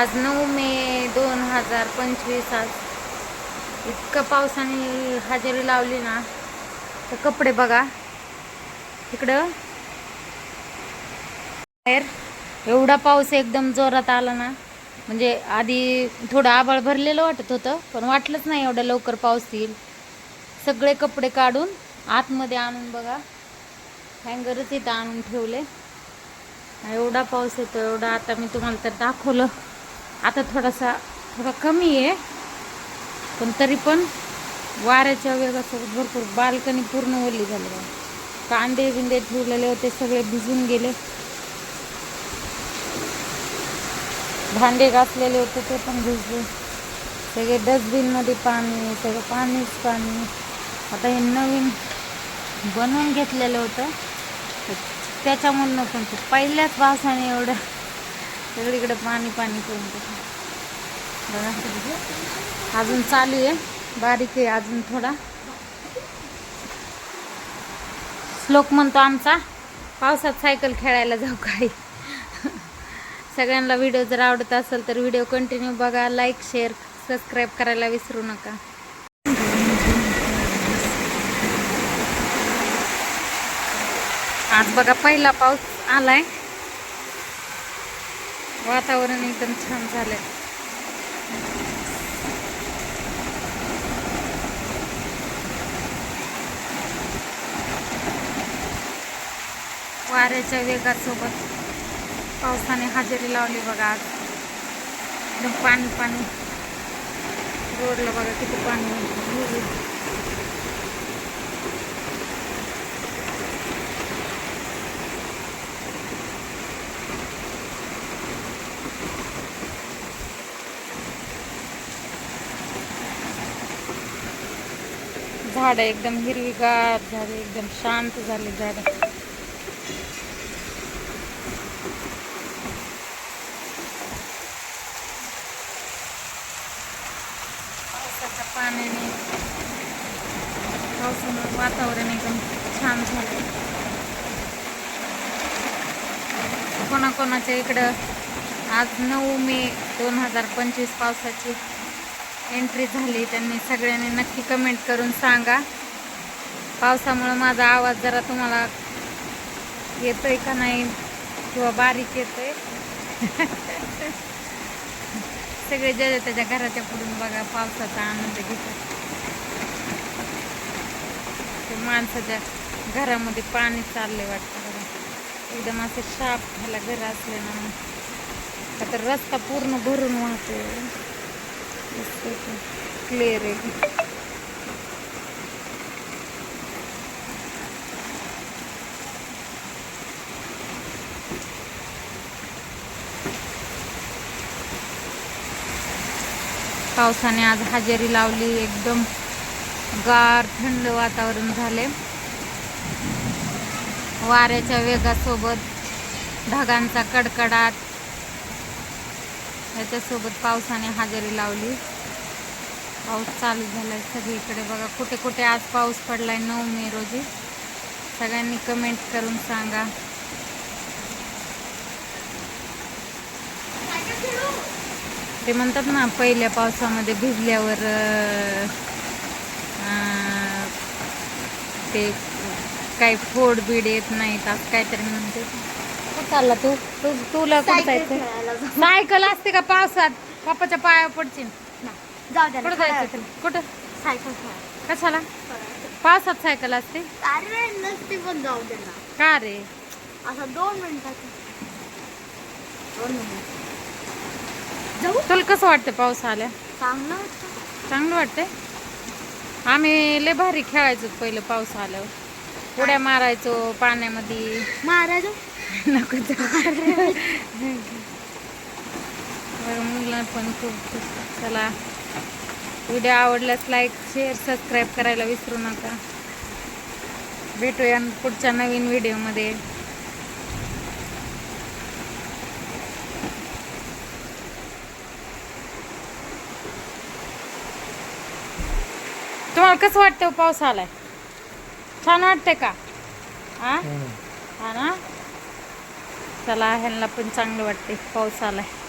आज नऊ मे दोन हजार पंचवीस आज इतकं पावसाने हजेरी लावली ना तर कपडे बघा. तिकडं बाहेर. एवढा पाऊस एकदम जोरात आला ना म्हणजे आधी थोडं आभाळ भरलेलं वाटत होतं पण वाटलंच नाही एवढं लवकर पाऊस येईल. सगळे कपडे काढून आतमध्ये आणून बघा. हँगरच इथं आणून ठेवले. एवढा पाऊस येतो एवढा आता मी तुम्हाला तर दाखवलं. आता थोडासा थोडा कमी आहे. पण तरी पण वाऱ्याच्या वेगासोबत भरपूर बाल्कनी पूर्ण ओली झाली कांदे बिंदे ठेवलेले होते सगळे भिजून गेले. भांडे घासलेले होते ते पण भिजले. सगळे डस्टबिनमध्ये पाणी सगळं पाणीच पाणी. आता हे नवीन बनवून घेतलेलं होतं. तर त्याच्यामधनं पण ते पहिल्याच पावसाने एवढं सगळीकडे पाणी पाणी करून बघा. अजून चालू आहे. बारीक आहे अजून थोडा. श्लोक म्हणतो आमचा पावसात सायकल खेळायला जाऊ काही सगळ्यांना व्हिडिओ जर आवडत असेल तर व्हिडिओ कंटिन्यू बघा लाईक शेअर सबस्क्राईब करायला विसरू नका. आज बघा पहिला पाऊस आलाय. वातावरण एकदम छान झालं वाऱ्याच्या वेगासोबत पावसाने हजेरी लावली बघा आज. एकदम पाणी पाणी रोडला बघा किती पाणी झाड एकदम हिरवीगार झाली एकदम शांत झाली झाड. पावसाच्या पाण्याने पावसामुळे वातावरण एकदम छान झालं कोणाकोणाच्या इकडं आज नऊ मे दोन हजार पंचवीस पावसाची. एंट्री झाली त्यांनी सगळ्यांनी नक्की कमेंट करून सांगा. पावसामुळं माझा आवाज जरा तुम्हाला येतोय का नाही किंवा बारीक येतोय? सगळे ज्या त्याच्या घराच्या पुढून बघा पावसाचा आनंद घेतात. ते माणसाच्या घरामध्ये पाणी चाललंय वाटतं बघा एकदम असं शाप झाला घर असले ना आता रस्ता पूर्ण भरून वाहतोय. क्लिअर आहे. पावसाने आज हजेरी लावली एकदम गार थंड वातावरण झाले. वाऱ्याच्या वेगासोबत ढगांचा कडकडाट याच्यासोबत पावसाने हजेरी लावली. पाऊस चालू झालाय सगळीकडे. बघा कुठे कुठे आज पाऊस पडलाय नऊ मे रोजी. सगळ्यांनी कमेंट करून सांगा. ते म्हणतात ना पहिल्या पावसामध्ये भिजल्यावर अं, ते काही फोड बीड येत नाहीत असं काहीतरी म्हणते कुठं चालला तू? तू तुला कुठं जायचं सायकल असते का पावसात? पप्पाच्या पाया जाऊ द्या कुठं जायचं तुला कुठं? सायकल कशाला? पावसात सायकल असते? अरे नसते पण जाऊ दे ना. का रे? असं दोन मिनिटात. दोन मिनिट. जाऊ. तुला कसं वाटतं पाऊस आल्या? चांगलं वाटतं. चांगलं वाटतंय? आम्ही लय भारी खेळायचो पहिलं पाऊस आल्यावर. उड्या मारायचो पाण्यामध्ये. महाराज नको जाऊ. बरं मुलं पण खूप चला. व्हिडिओ आवडल्यास लाईक शेअर सबस्क्राईब करायला विसरू नका. भेटूया पुढच्या नवीन व्हिडिओमध्ये तुम्हाला कसं वाटतं हो पाऊस आलाय? छान वाटतंय का? हा? हा ना? चला ह्यांना पण चांगलं वाटते पाऊस आलाय.